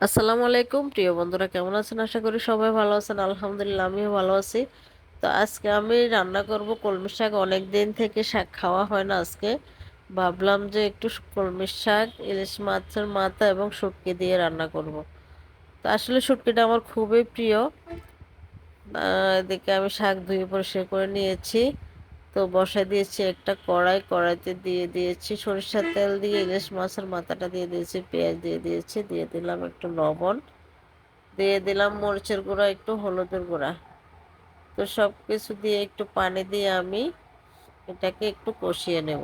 আসসালামু আলাইকুম। প্রিয় বন্ধুরা, কেমন আছেন? আশা করি সবাই ভালো আছেন। আলহামদুলিল্লাহ, আমিও ভালো আছি। তো আজকে আমি রান্না করব কলমি শাক। অনেক দিন থেকে শাক খাওয়া হয় না আজকে। ভাবলাম যে একটু কলমি শাক, ইলিশ মাছের মাথা এবং শুটকি দিয়ে রান্না করব। তো আসলে শুটকিটা আমার খুবই প্রিয়। এদিকে আমি শাক ধুয়ে পরিষ্কার করে নিয়েছি। তো বসাই দিয়েছি একটা কড়াই, কড়াইতে দিয়ে দিয়েছি সরিষার তেল দিয়ে, ইলিশ মাছের মাথাটা দিয়ে দিয়েছি, পেঁয়াজ দিয়ে দিয়েছি, দিয়ে দিলাম একটু লবণ, দিয়ে দিলাম মরিচের গুঁড়া, একটু হলুদের গুঁড়া। তো সব কিছু দিয়ে একটু পানি দিয়ে আমি এটাকে একটু কষিয়ে নেব।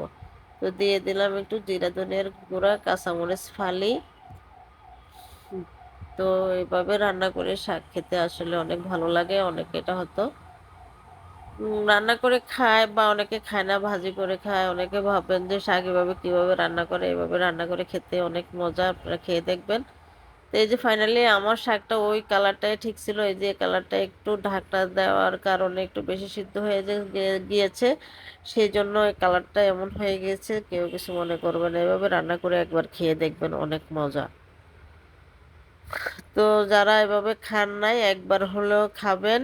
তো দিয়ে দিলাম একটু জিরা ধনিয়ার গুঁড়া, কাঁচামরিচ ফালি। তো এভাবে রান্না করে শাক খেতে আসলে অনেক ভালো লাগে, অনেক এটা হতো। রান্না করে খায় বা অনেকে খায় না, ভাজি করে খায়। অনেকে ভাববেন যে শাক এভাবে কীভাবে রান্না করে, এভাবে রান্না করে খেতে অনেক মজা, আপনারা খেয়ে দেখবেন। তো এই যে ফাইনালি আমার শাকটা ওই কালারটাই ঠিক ছিল, এই যে কালারটা একটু ঢাকনা দেওয়ার কারণে একটু বেশি সিদ্ধ হয়ে গিয়েছে, সেই জন্য এই কালারটা এমন হয়ে গিয়েছে, কেউ কিছু মনে করবে না। এভাবে রান্না করে একবার খেয়ে দেখবেন, অনেক মজা। তো যারা এভাবে খান নাই, একবার হলেও খাবেন।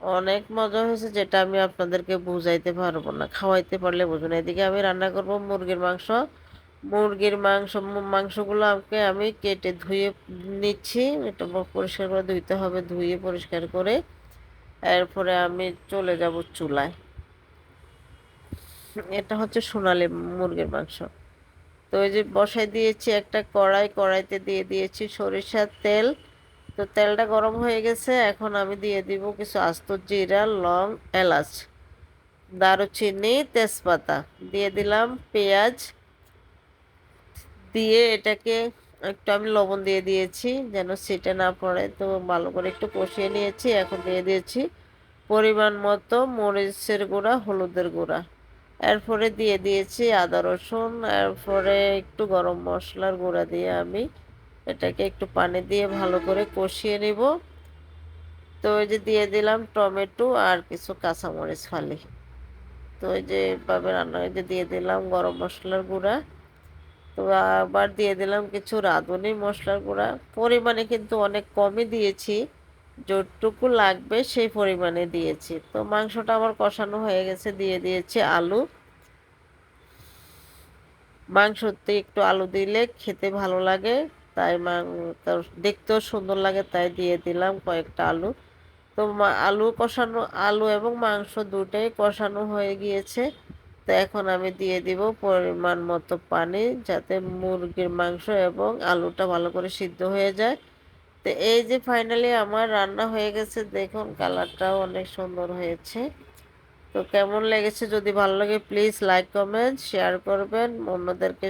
অনেক মজা হয়েছে যেটা আমি আপনাদেরকে বুঝাইতে পারব না, খাওয়াইতে পারলে বুঝুন এদিকে আমি রান্না করব মুরগির মাংস। মুরগির মাংস মাংসগুলো আমাকে আমি কেটে ধুয়ে নিচ্ছি, এটা পরিষ্কার করে ধুইতে হবে, ধুয়ে পরিষ্কার করে এরপরে আমি চলে যাব চুলায়। এটা হচ্ছে সোনালি মুরগির মাংস। তো ওই যে বসাই দিয়েছি একটা কড়াই, কড়াইতে দিয়ে দিয়েছি সরিষার তেল তো তেলটা গরম হয়ে গেছে, এখন আমি দিয়ে দিব কিছু আস্ত জিরা, লং, এলাচ, দারুচিনি, তেজপাতা। দিয়ে দিলাম পেঁয়াজ। দিয়ে এটাকে একটু আমি লবণ দিয়ে দিয়েছি যেন সেটা না পড়ে। তো ভালো করে একটু কষিয়ে নিয়েছি, এখন দিয়ে দিয়েছি পরিমাণ মতো মরিচের গুঁড়া, হলুদের গুঁড়া। এরপরে দিয়ে দিয়েছি আদা রসুন, এরপরে একটু গরম মশলার গুঁড়া দিয়ে আমি এটাকে একটু পানি দিয়ে ভালো করে কষিয়ে নিব। তো ওই যে দিয়ে দিলাম টমেটো আর কিছু কাঁচামরিচ ফালি। তো ওই যে এভাবে রান্না যে দিয়ে দিলাম গরম মশলার গুঁড়া। তো আবার দিয়ে দিলাম কিছু রাঁধুনি মশলার গুঁড়া। পরিমাণে কিন্তু অনেক কমই দিয়েছি। যতটুকু লাগবে সেই পরিমাণে দিয়েছি। তো মাংসটা আমার কষানো হয়ে গেছে, দিয়ে দিয়েছি আলু। মাংসতে একটু আলু দিলে খেতে ভালো লাগে। তাই দেখতেও সুন্দর লাগে, তাই দিয়ে দিলাম কয়েকটা আলু। তো আলু কষানো, আলু এবং মাংস দুটাই কষানো হয়ে গিয়েছে। তো এখন আমি দিয়ে দিব পরিমাণ মতো পানি, যাতে মুরগির মাংস এবং আলুটা ভালো করে সিদ্ধ হয়ে যায়। তো এই যে ফাইনালি আমার রান্না হয়ে গেছে, দেখুন কালারটাও অনেক সুন্দর হয়েছে। তো কেমন লেগেছে, যদি ভালো লাগে প্লিজ লাইক কমেন্ট শেয়ার করবেন। অন্যদেরকে